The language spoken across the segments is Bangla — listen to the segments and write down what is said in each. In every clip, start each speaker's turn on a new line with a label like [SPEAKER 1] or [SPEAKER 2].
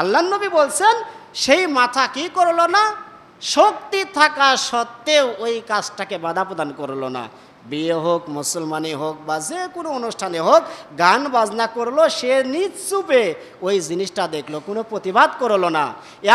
[SPEAKER 1] আল্লাহ নবী বলছেন, সেই মাথা কি করল না? শক্তি থাকা সত্ত্বেও ওই কাজটাকে বাধা প্রদান করল না। বিয়ে হোক, মুসলমানি হোক বা যে কোনো অনুষ্ঠানে হোক, গান বাজনা করল, সে নিজ চুপে ওই জিনিসটা দেখল, কোনো প্রতিবাদ করল না।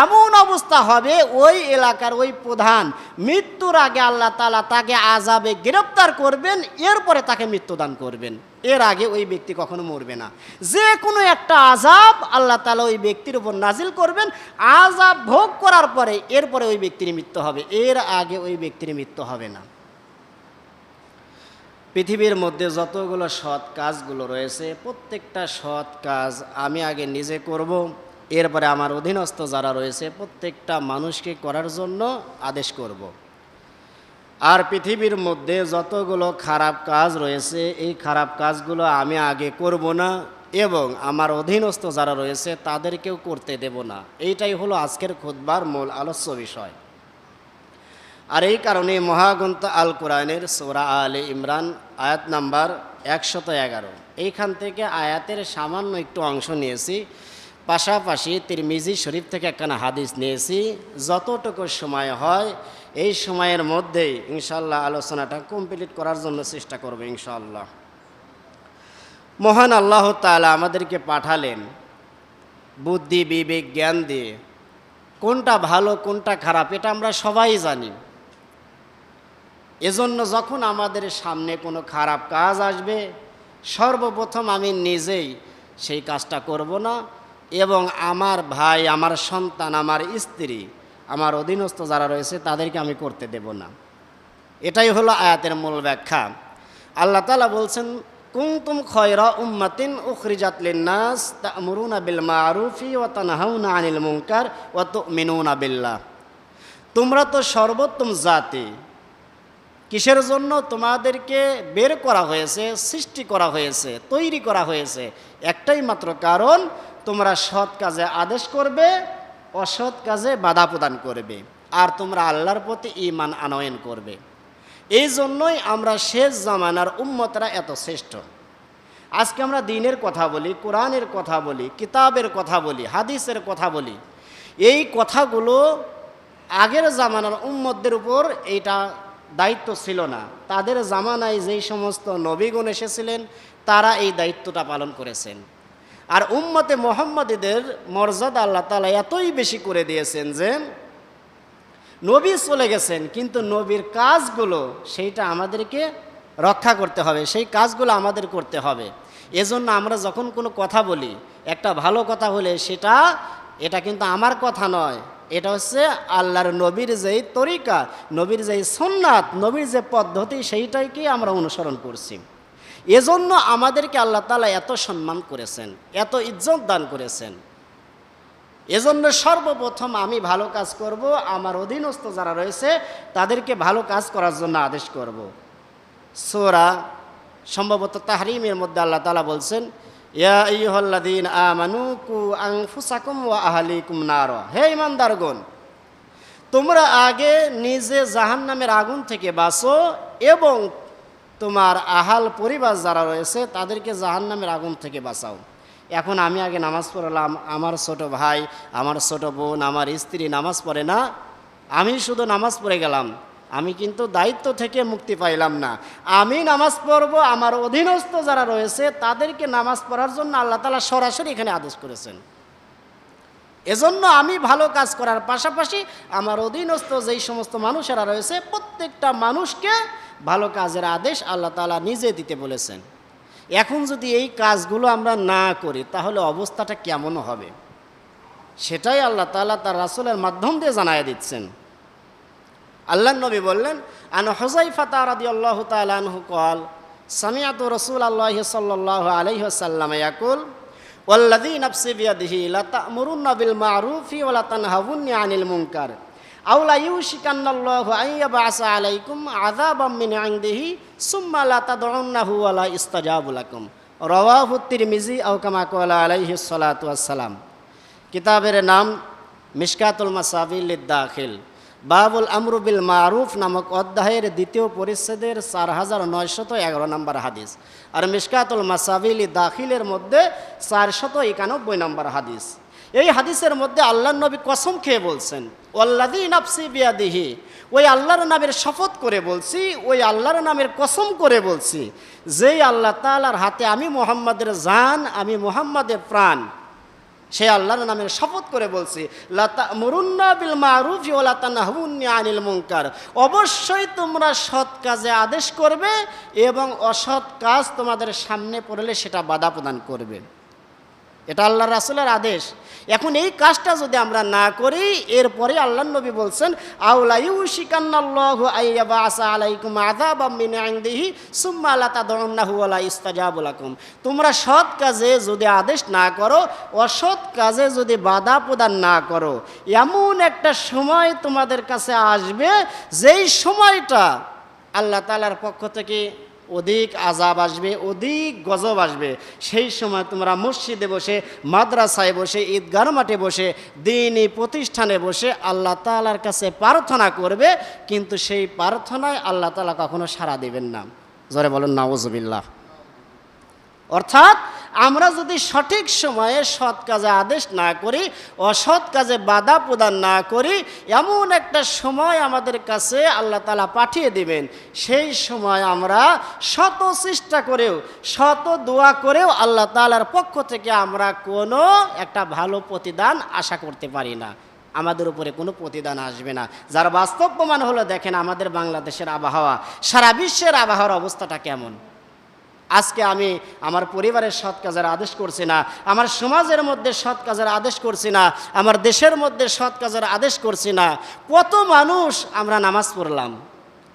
[SPEAKER 1] এমন অবস্থা হবে ওই এলাকার ওই প্রধান, মৃত্যুর আগে আল্লাহ তালা তাকে আজাবে গ্রেপ্তার করবেন, এরপরে তাকে মৃত্যুদান করবেন। এর আগে ওই ব্যক্তি কখনো মরবে না। যে কোনো একটা আজাব আল্লাহ তালা ওই ব্যক্তির উপর নাজিল করবেন আজাব ভোগ করার পরে এরপরে ওই ব্যক্তির মৃত্যু হবে। এর আগে ওই ব্যক্তির মৃত্যু হবে না। পৃথিবীর মধ্যে যতগুলো সৎ কাজগুলো রয়েছে, প্রত্যেকটা সৎ কাজ আমি আগে নিজে করব। এরপরে আমার অধীনস্থ যারা রয়েছে, প্রত্যেকটা মানুষকে করার জন্য আদেশ করব। আর পৃথিবীর মধ্যে যতগুলো খারাপ কাজ রয়েছে, এই খারাপ কাজগুলো আমি আগে করব না এবং আমার অধীনস্থ যারা রয়েছে, তাদেরকেও করতে দেব না। এইটাই হলো আজকের খুদবার মূল আলোচ্য বিষয়। আর এই কারণে মহাগ্রন্থ আল কোরআনের সোরা আলে ইমরান, আয়াত নাম্বার একশত এগারো। এইখান থেকে আয়াতের সামান্য একটু অংশ নিয়েছি। পাশাপাশি তিরমিজি শরীফ থেকে একখানা হাদিস নিয়েছি। যতটুকু সময় হয়, এই সময়ের মধ্যেই ইনশাল্লাহ আলোচনাটা কমপ্লিট করার জন্য চেষ্টা করব ইনশাল্লাহ মহান আল্লাহ তাআলা আমাদেরকে পাঠালেন বুদ্ধি, বিবেক, জ্ঞান দিয়ে। কোনটা ভালো, কোনটা খারাপ, এটা আমরা সবাই জানি। এজন্য যখন আমাদের সামনে কোনো খারাপ কাজ আসবে, সর্বপ্রথম আমি নিজেই সেই কাজটা করব না এবং আমার ভাই, আমার সন্তান, আমার স্ত্রী, আমার অধীনস্থ যারা রয়েছে তাদেরকে আমি করতে দেব না। এটাই হলো আয়াতের মূল ব্যাখ্যা। আল্লাহ তালা বলছেন কুমতুম খয়রা উম্মাতিন উখরিজাত লিন্নাস তা'মুরুনা বিল মারুফি ওয়া তানহাউনা আনিল মুনকার ওয়া তু'মিনুনা বিল্লাহ। তোমরা তো সর্বোত্তম জাতি কিসের জন্য? তোমাদেরকে বের করা হয়েছে, সৃষ্টি করা হয়েছে, তৈরি করা হয়েছে। একটাই মাত্র কারণ, তোমরা সৎ কাজে আদেশ করবে, অসৎ কাজে বাধা প্রদান করবে, আর তোমরা আল্লাহর প্রতি ইমান আনয়ন করবে। এই জন্যই আমরা শেষ জামানার উম্মতরা এত শ্রেষ্ঠ। আজকে আমরা দিনের কথা বলি, কোরআনের কথা বলি, কিতাবের কথা বলি, হাদিসের কথা বলি। এই কথাগুলো আগের জামানার উম্মতদের উপর এইটা দায়িত্ব ছিল না। তাদের জামানায় যেই সমস্ত নবীগণ এসেছিলেন, তারা এই দায়িত্বটা পালন করেছেন। আর উম্মতে মোহাম্মদীদের মর্যাদা আল্লাহ তালা এতই বেশি করে দিয়েছেন যে, নবী চলে গেছেন, কিন্তু নবীর কাজগুলো সেইটা আমাদেরকে রক্ষা করতে হবে, সেই কাজগুলো আমাদের করতে হবে। এজন্য আমরা যখন কোনো কথা বলি, একটা ভালো কথা হলে সেটা, এটা কিন্তু আমার কথা নয় এটা হচ্ছে আল্লাহর নবীর যেই তরিকা, নবীর যেই সন্ন্যাত, নবীর যে পদ্ধতি সেইটাইকেই আমরা অনুসরণ করছি। এজন্য আমাদেরকে আল্লাহ তালা এত সম্মান করেছেন, এত ইজ্জত দান করেছেন। এজন্য সর্বপ্রথম আমি ভালো কাজ করব, আমার অধীনস্থ যারা রয়েছে, তাদেরকে ভালো কাজ করার জন্য আদেশ করব। সোরা, সম্ভবত তাহরিমের মধ্যে আল্লাহ তালা বলছেন ইয়া ইহল্লাদিন আমানু কু আংফুসাকুম ওয়া আহলিকুম নার। হে ইমানদারগণ তোমরা আগে নিজে জাহান নামের আগুন থেকে বাঁচো এবং তোমার আহাল পরিবার যারা রয়েছে তাদেরকে জাহান নামের আগুন থেকে বাঁচাও। এখন আমি আগে নামাজ পড়লাম, আমার ছোট ভাই, আমার ছোট বোন, আমার স্ত্রী নামাজ পড়ে না, আমি শুধু নামাজ পড়ে গেলাম। আমি কিন্তু দায়িত্ব থেকে মুক্তি পাইলাম না। আমি নামাজ পড়ব, আমার অধীনস্থ যারা রয়েছে, তাদেরকে নামাজ পড়ার জন্য আল্লাহ তালা সরাসরি এখানে আদেশ করেছেন। এজন্য আমি ভালো কাজ করার পাশাপাশি আমার অধীনস্থ যেই সমস্ত মানুষেরা রয়েছে, প্রত্যেকটা মানুষকে ভালো কাজের আদেশ আল্লাহ তালা নিজে দিতে বলেছেন। এখন যদি এই কাজগুলো আমরা না করি, তাহলে অবস্থাটা কেমন হবে? সেটাই আল্লাহ তালা তার রাসুলের মাধ্যম দিয়ে জানায় দিচ্ছেন। আল্লাহ নবী বললেন, আন হজাইফা তারাদি আল্লাহ তালু কল সামিয়াত রসুল আল্লাহ সাল্লাহ আলহিহাসাল্লাম ইয়াকুল ওয়াল্লাদি নফসি বিয়াদিহি লাতামুরুন্না বিল মারুফি ওয়া তানহাউন্নি আনিল মুনকার আউলা ইউশিকান্নাল্লাহু আইয়াবাসা আলাইকুম আযাবাম মিন ইনদিহি, সুম্মা লা তাদউন্নাহু ওয়া লা ইস্তাজাবু লাকুম। রাওয়াহু তিরমিজি আও কামা ক্বালা আলাইহি সালাতু ওয়াসসালাম। কিতাবের নাম মিশকাতুল মাসাবিল লিদ্দাখিল। বাবুল আমরুবিল মারুফ নামক অধ্যায়ের দ্বিতীয় পরিচ্ছেদের চার হাজার নয়শত এগারো নম্বর হাদিস আর মিসকাতুল মাসাবিলি দাখিলের মধ্যে চারশত একানব্বই নম্বর হাদিস। এই হাদিসের মধ্যে আল্লাহ নবী কসম খেয়ে বলছেন ওল্লাদি নাফসি বিয়াদিহি ওই আল্লাহর নামের শপথ করে বলছি, ওই আল্লাহর নামের কসম করে বলছি, যেই আল্লাহ তালার হাতে আমি মোহাম্মদের জান, আমি মোহাম্মদের প্রাণ সে আল্লাহর নামে শপথ করে বলছি বিল মারুফ আনিল মুঙ্কার অবশ্যই তোমরা সৎ কাজে আদেশ করবে এবং অসৎ কাজ তোমাদের সামনে পড়লে সেটা বাধা প্রদান করবে। এটা আল্লাহ রাসুলের আদেশ। এখন এই কাজটা যদি আমরা না করি, এরপরে আল্লাহ নবী বলছেন আউলাইউ শিকান্নাল্লাহু আইয়াবা আসা আলাইকুম আযাবাম মিন ইনদিহি সুম্মা লা তাদউন্নাহু ওয়ালা ইস্তাজাবু লাকুম। তোমরা সৎ কাজে যদি আদেশ না করো, অসৎ কাজে যদি বাধা প্রদান না করো, এমন একটা সময় তোমাদের কাছে আসবে, যেই সময়টা আল্লাহ তাআলার পক্ষ থেকে অধিক আজাব আসবে, অধিক গজব আসবে। সেই সময় তোমরা মসজিদে বসে, মাদ্রাসায় বসে ঈদগার মাঠে বসে দিনই প্রতিষ্ঠানে বসে আল্লাহ তালার কাছে প্রার্থনা করবে, কিন্তু সেই প্রার্থনায় আল্লাহ তালা কখনো সাড়া দেবেন না। জরে বলেন নাওজবিল্লাহ অর্থাৎ আমরা যদি সঠিক সময়ে সৎ কাজে আদেশ না করি, অসৎ কাজে বাধা প্রদান না করি, এমন একটা সময় আমাদের কাছে আল্লাহ তালা পাঠিয়ে দিবেন। সেই সময় আমরা শত চেষ্টা করেও, শত দোয়া করেও আল্লাহ তালার পক্ষ থেকে আমরা কোনো একটা ভালো প্রতিদান আশা করতে পারি না। আমাদের উপরে কোনো প্রতিদান আসবে না। যার বাস্তব প্রমাণ হলো, দেখেন আমাদের বাংলাদেশের আবহাওয়া। সারা বিশ্বের আবহাওয়ার অবস্থাটা কেমন? আজকে আমি আমার পরিবারের সৎ কাজের আদেশ করছি না, আমার সমাজের মধ্যে সৎ কাজের আদেশ করছি না, আমার দেশের মধ্যে সৎ কাজের আদেশ করছি না, কত মানুষ আমরা নামাজ পড়লাম।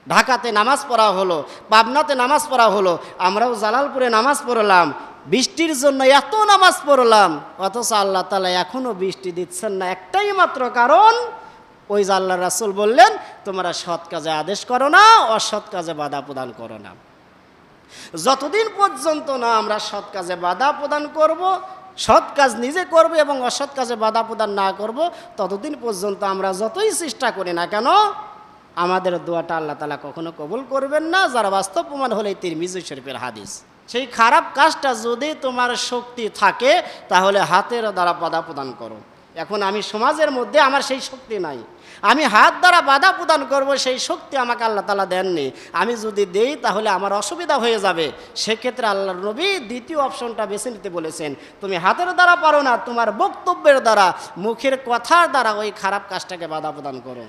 [SPEAKER 1] ঢাকাতে নামাজ পড়া হলো, পাবনাতে নামাজ পড়া হলো, আমরাও জালালপুরে নামাজ পড়লাম, বৃষ্টির জন্য এত নামাজ পড়লাম, অথচ আল্লাহ তালা এখনও বৃষ্টি দিচ্ছেন না, একটাই মাত্র কারণ, ওই যে আল্লাহ রাসুল বললেন, তোমরা সৎ কাজে আদেশ করো না, অসৎ কাজে বাধা প্রদান করো না। যতদিন পর্যন্ত না আমরা সৎ কাজে বাধা প্রদান করব, সৎ কাজ নিজে করব এবং অসৎ কাজে বাধা প্রদান না করব, ততদিন পর্যন্ত আমরা যতই চেষ্টা করি না কেন, আমাদের দোয়াটা আল্লাহ তালা কখনো কবুল করবেন না, যারা বাস্তব প্রমাণ হলে তিরমিজু শরীফের হাদিস। সেই খারাপ কাজটা যদি তোমার শক্তি থাকে, তাহলে হাতের দ্বারা বাধা প্রদান করো। এখন আমি সমাজের মধ্যে আমার সেই শক্তি নাই। আমি হাত দ্বারা বাধা প্রদান করব, সেই শক্তি আমাকে আল্লাহ তালা দেননি। আমি যদি দেই, তাহলে আমার অসুবিধা হয়ে যাবে। সেক্ষেত্রে আল্লাহ নবী দ্বিতীয় অপশনটা বেছে নিতে বলেছেন, তুমি হাতের দ্বারা পারো না, তোমার বক্তব্যের দ্বারা, মুখের কথার দ্বারা ওই খারাপ কাজটাকে বাধা প্রদান করো।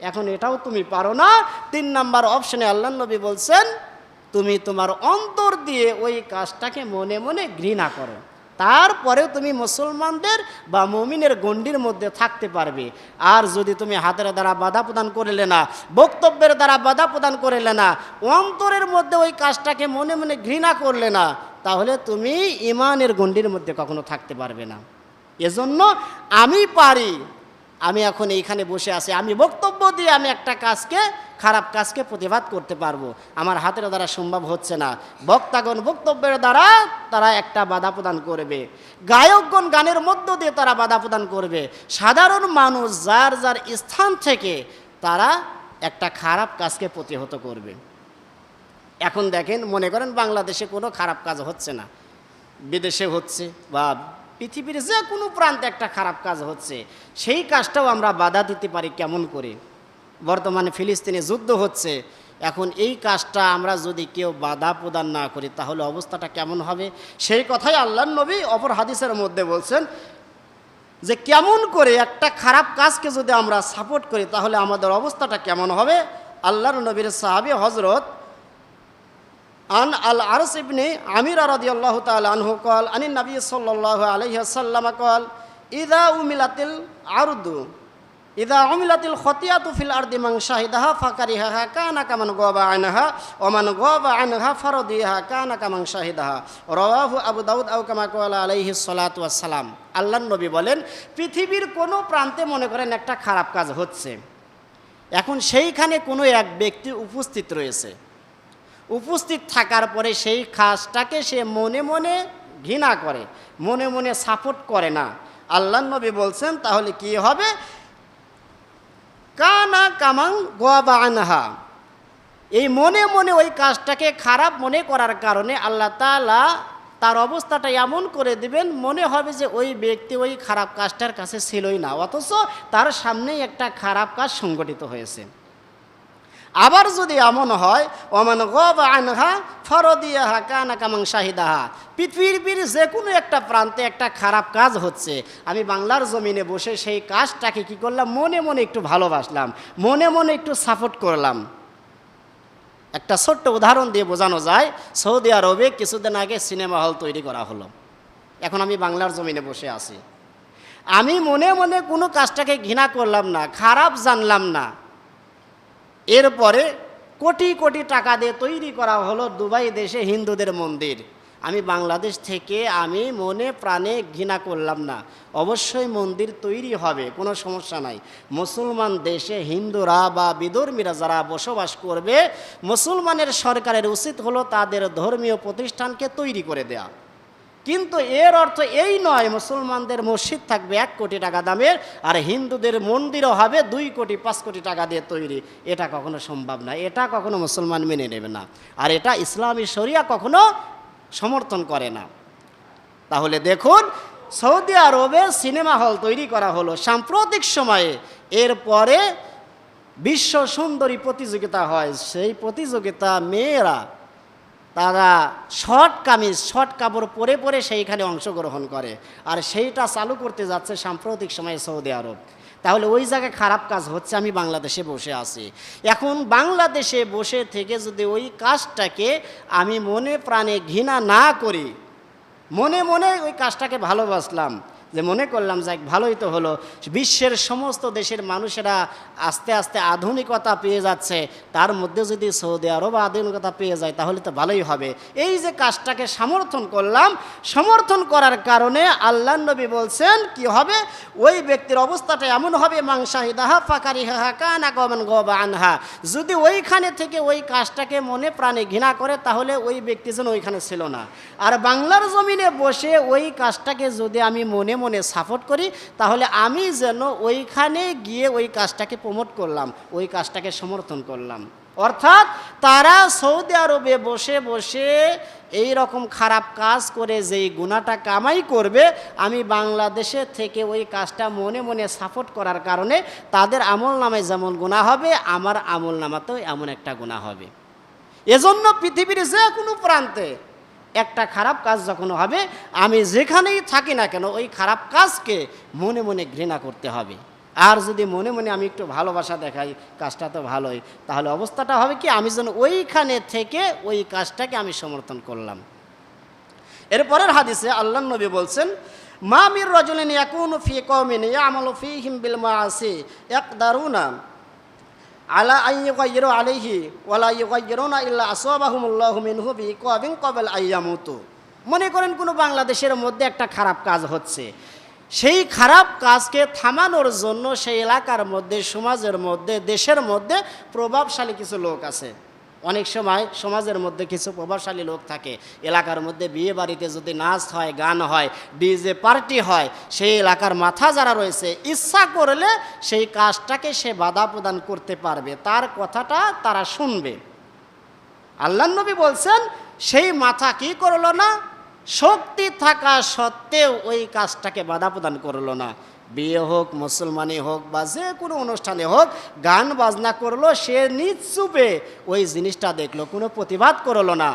[SPEAKER 1] এখন এটাও তুমি পারো না। তিন নাম্বার অপশনে আল্লাহ নবী বলছেন, তুমি তোমার অন্তর দিয়ে ওই কাজটাকে মনে মনে ঘৃণা করো। তারপরেও তুমি মুসলমানদের বা মমিনের গণ্ডির মধ্যে থাকতে পারবে। আর যদি তুমি হাতের দ্বারা বাধা প্রদান করলে না, বক্তব্যের দ্বারা বাধা প্রদান করলে না, অন্তরের মধ্যে ওই কাজটাকে মনে মনে ঘৃণা করলে না, তাহলে তুমি ইমানের গণ্ডির মধ্যে কখনো থাকতে পারবে না। এজন্য আমি পারি, আমি এখন এইখানে বসে আছি, আমি বক্তব্য দিয়ে আমি একটা কাজকে খারাপ কাজকে প্রতিবাদ করতে পারব। আমার হাতের দ্বারা সম্ভব হচ্ছে না। বক্তাগণ বক্তব্যের দ্বারা তারা একটা বাধা প্রদান করবে। গায়কগণ গানের মধ্য দিয়ে তারা বাধা প্রদান করবে। সাধারণ মানুষ যার যার স্থান থেকে তারা একটা খারাপ কাজকে প্রতিহত করবে। এখন দেখেন, মনে করেন বাংলাদেশে কোনো খারাপ কাজ হচ্ছে না। বিদেশে হচ্ছে বা পৃথিবীর যে কোনো প্রান্তে একটা খারাপ কাজ হচ্ছে। সেই কাজটাও আমরা বাধা দিতে পারি কেমন করে? বর্তমানে ফিলিস্তিনে যুদ্ধ হচ্ছে, এখন এই কাজটা আমরা যদি কেউ বাধা প্রদান না করি, তাহলে অবস্থাটা কেমন হবে? সেই কথাই আল্লাহ নবী অপর হাদিসের মধ্যে বলছেন যে, কেমন করে একটা খারাপ কাজকে যদি আমরা সাপোর্ট করি, তাহলে আমাদের অবস্থাটা কেমন হবে? আল্লাহর নবীর সাহাবি হজরত আন আল আরস ইবনে আমির রাদিয়াল্লাহু তাআলা আনহু কল আনি নবী সাল্লাল্লাহু আলাইহি ওয়াসাল্লাম কল ইদা উমিলাতিল আরদু। ইদা উমিলাতিল খতিয়াতু ফিল আরদি মান শাহিদাহা ফাকারিহা কানা কামান গাবা আনহা ওমান গাবা আনহা ফারদিহা কানা কামান শাহিদাহা। রাওয়াহু আবু দাউদ আও কামা ক্বালা আলাইহি সালাতু ওয়াসসালাম। আল্লাহর নবী বলেন, পৃথিবীর কোনো প্রান্তে মনে করেন একটা খারাপ কাজ হচ্ছে। এখন সেইখানে কোনো এক ব্যক্তি উপস্থিত রয়েছে। উপস্থিত থাকার পরে সেই কাজটাকে সে মনে মনে ঘৃণা করে, মনে মনে সাপোর্ট করে না। আল্লাহ নবী বলছেন, তাহলে কি হবে? কানা কামাং গোয়াবা আনহা। এই মনে মনে ওই কাজটাকে খারাপ মনে করার কারণে আল্লাহ তালা তার অবস্থাটা এমন করে দিবেন, মনে হবে যে ওই ব্যক্তি ওই খারাপ কাজটার কাছে ছিলই না, অথচ তার সামনেই একটা খারাপ কাজ সংগঠিত হয়েছে। আবার যদি এমন হয়, ওমান গব আনহা ফরদিয়াহা কানা কামাং শাহিদাহা। পৃথিবীর যে কোনো একটা প্রান্তে একটা খারাপ কাজ হচ্ছে। আমি বাংলার জমিনে বসে সেই কাজটাকে কি করলাম? মনে মনে একটু ভালোবাসলাম, মনে মনে একটু সাপোর্ট করলাম। একটা ছোট্ট উদাহরণ দিয়ে বোঝানো যায়, সৌদি আরবে কিছুদিন আগে সিনেমা হল তৈরি করা হলো। এখন আমি বাংলার জমিনে বসে আছি। আমি মনে মনে কোনো কাজটাকে ঘৃণা করলাম না, খারাপ জানলাম না। এরপরে কোটি কোটি টাকা দিয়ে তৈরি করা হলো দুবাই দেশে হিন্দুদের মন্দির। আমি বাংলাদেশ থেকে আমি মনে প্রাণে ঘৃণা করলাম না। অবশ্যই মন্দির তৈরি হবে, কোনো সমস্যা নাই। মুসলমান দেশে হিন্দুরা বা বিধর্মীরা যারা বসবাস করবে, মুসলমানের সরকারের উচিত হলো তাদের ধর্মীয় প্রতিষ্ঠানকে তৈরি করে দেয়া। কিন্তু এর অর্থ এই নয়, মুসলমানদের মসজিদ থাকবে এক কোটি টাকা দামের, আর হিন্দুদের মন্দিরও হবে দুই কোটি, পাঁচ কোটি টাকা দিয়ে তৈরি। এটা কখনো সম্ভব না এটা কখনো মুসলমান মেনে নেবে না। আর এটা ইসলামী শরিয়া কখনো সমর্থন করে না। তাহলে দেখুন, সৌদি আরবে সিনেমা হল তৈরি করা হলো সাম্প্রতিক সময়ে। এরপরে বিশ্ব সুন্দরী প্রতিযোগিতা হয়। সেই প্রতিযোগিতা মেয়েরা তারা শর্ট কামিজ, শর্ট কাপড় পরে পরে সেইখানে অংশগ্রহণ করে। আর সেইটা চালু করতে যাচ্ছে সাম্প্রতিক সময়ে সৌদি আরব। তাহলে ওই জায়গায় খারাপ কাজ হচ্ছে, আমি বাংলাদেশে বসে আছি। এখন বাংলাদেশে বসে থেকে যদি ওই কাজটাকে আমি মনে প্রাণে ঘৃণা না করি, মনে মনে ওই কাজটাকে ভালোবাসলাম যে মনে করলাম যাক ভালোই তো হলো। বিশ্বের সমস্ত দেশের মানুষেরা আস্তে আস্তে আধুনিকতা পেয়ে যাচ্ছে। তার মধ্যে যদি সৌদি আরব আধুনিকতা পেয়ে যায়, তাহলে তো ভালোই হবে। এই যে কাজটাকে সমর্থন করলাম, সমর্থন করার কারণে আল্লাহ নবী বলছেন, কি হবে? ওই ব্যক্তির অবস্থাটা এমন হবে, মাংসাহিদাহা ফাকারি হাহা না গমন গবা আনহা। যদি ওইখানে থেকে ওই কাজটাকে মনে প্রাণে ঘৃণা করে, তাহলে ওই ব্যক্তি যেন ওইখানে ছিল না। আর বাংলার জমিনে বসে ওই কাজটাকে যদি আমি মনে মনে সাপোর্ট করি, তাহলে আমি যেন ওইখানে গিয়ে ওই কাজটাকে প্রমোট করলাম, ওই কাজটাকে সমর্থন করলাম। অর্থাৎ তারা সৌদি আরবে বসে বসে এই রকম খারাপ কাজ করে যেই গুণাটা কামাই করবে, আমি বাংলাদেশে থেকে ওই কাজটা মনে মনে সাপোর্ট করার কারণে তাদের আমল নামায় যেমন গুণা হবে, আমার আমল নামাতেও এমন একটা গুণা হবে। এজন্য পৃথিবীর যে কোনো প্রান্তে একটা খারাপ কাজ যখন হবে, আমি যেখানেই থাকি না কেন, ওই খারাপ কাজকে মনে মনে ঘৃণা করতে হবে। আর যদি মনে মনে আমি একটু ভালোবাসা দেখাই, কাজটা তো ভালোই, তাহলে অবস্থাটা হবে কি, আমি যেন ওইখানে থেকে ওই কাজটাকে আমি সমর্থন করলাম। এরপরের হাদিসে আল্লাহ নবী বলছেন মামির রজলিন ইয়াকুন ফি কওমিন ইয়ামালু ফীহিম বিল মাআসি ইয়াকদারুনা আলা আইয়ুগাইয়িরু আলাইহি ওয়ালা ইউগাইয়িরুনা ইল্লা আসাবাহুমুল্লাহু মিনহু বিকাবিন ক্বাবল আইয়ামুতু মনে করেন কোনো বাংলাদেশের মধ্যে একটা খারাপ কাজ হচ্ছে। সেই খারাপ কাজকে থামানোর জন্য সেই এলাকার মধ্যে, সমাজের মধ্যে, দেশের মধ্যে প্রভাবশালী কিছু লোক আছে। অনেক সময় সমাজের মধ্যে কিছু প্রভাবশালী লোক থাকে। এলাকার মধ্যে বিয়ে বাড়িতে যদি নাচ হয়, গান হয়, ডিজে পার্টি হয়, সেই এলাকার মাথা যারা রয়েছে, ইচ্ছা করলে সেই কাজটাকে সে বাধা প্রদান করতে পারবে। তার কথাটা তারা শুনবে। আল্লাহ নবী বলছেন, সেই মাথা কি করল না? শক্তি থাকা সত্ত্বেও ওই কাজটাকে বাধা প্রদান করল না। বিয়ে হোক, মুসলমানি হোক বা যে কোনো অনুষ্ঠানে হোক, গান বাজনা করল, সে নিজ চুপে ওই জিনিসটা দেখল, কোনো প্রতিবাদ করল না।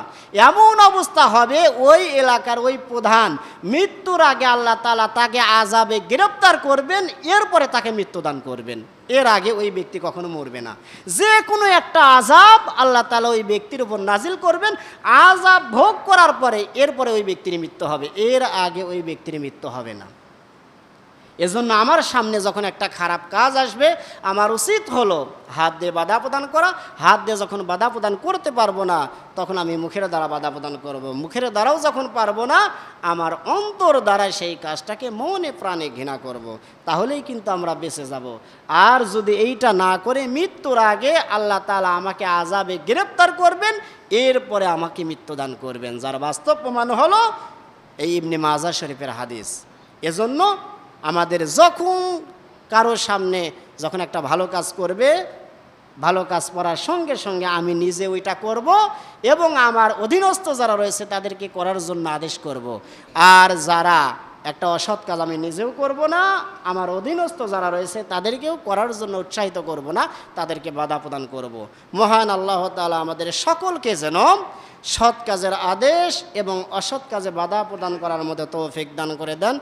[SPEAKER 1] এমন অবস্থা হবে ওই এলাকার ওই প্রধান, মৃত্যুর আগে আল্লাহ তালা তাকে আজাবে গ্রেপ্তার করবেন, এরপরে তাকে মৃত্যুদান করবেন। এর আগে ওই ব্যক্তি কখনো মরবে না। যে কোনো একটা আজাব আল্লাহ তালা ওই ব্যক্তির উপর নাজিল করবেন আজাব ভোগ করার পরে এরপরে ওই ব্যক্তির মৃত্যু হবে। এর আগে ওই ব্যক্তির মৃত্যু হবে না। এজন্য আমার সামনে যখন একটা খারাপ কাজ আসবে, আমার উচিত হলো হাত দিয়ে বাধা প্রদান করা হাত দিয়ে যখন বাধা প্রদান করতে পারব না, তখন আমি মুখের দ্বারা বাধা প্রদান করব। মুখের দ্বারাও যখন পারব না, আমার অন্তর দ্বারা সেই কাজটাকে মনে প্রাণে ঘৃণা করব। তাহলেই কিন্তু আমরা বেঁচে যাব আর যদি এইটা না করে মৃত্যুর আগে আল্লাহ তালা আমাকে আজাবে গ্রেপ্তার করবেন, এরপরে আমাকে মৃত্যুদান করবেন যার বাস্তব প্রমাণ হলো এই ইবনে মাজা শরীফের হাদিস এজন্য আমাদের যখন কারও সামনে যখন একটা ভালো কাজ করবে, ভালো কাজ করার সঙ্গে সঙ্গে আমি নিজে ওইটা করব এবং আমার অধীনস্থ যারা রয়েছে তাদেরকে করার জন্য আদেশ করব। আর যারা একটা অসৎ কাজ আমি নিজেও করব না, আমার অধীনস্থ যারা রয়েছে তাদেরকেও করার জন্য উৎসাহিত করব না, তাদেরকে বাধা প্রদান করব। মহান আল্লাহ তাআলা আমাদের সকলকে যেন সৎ কাজের আদেশ এবং অসৎ কাজে বাধা প্রদান করার মতো তৌফিক দান করে দেন।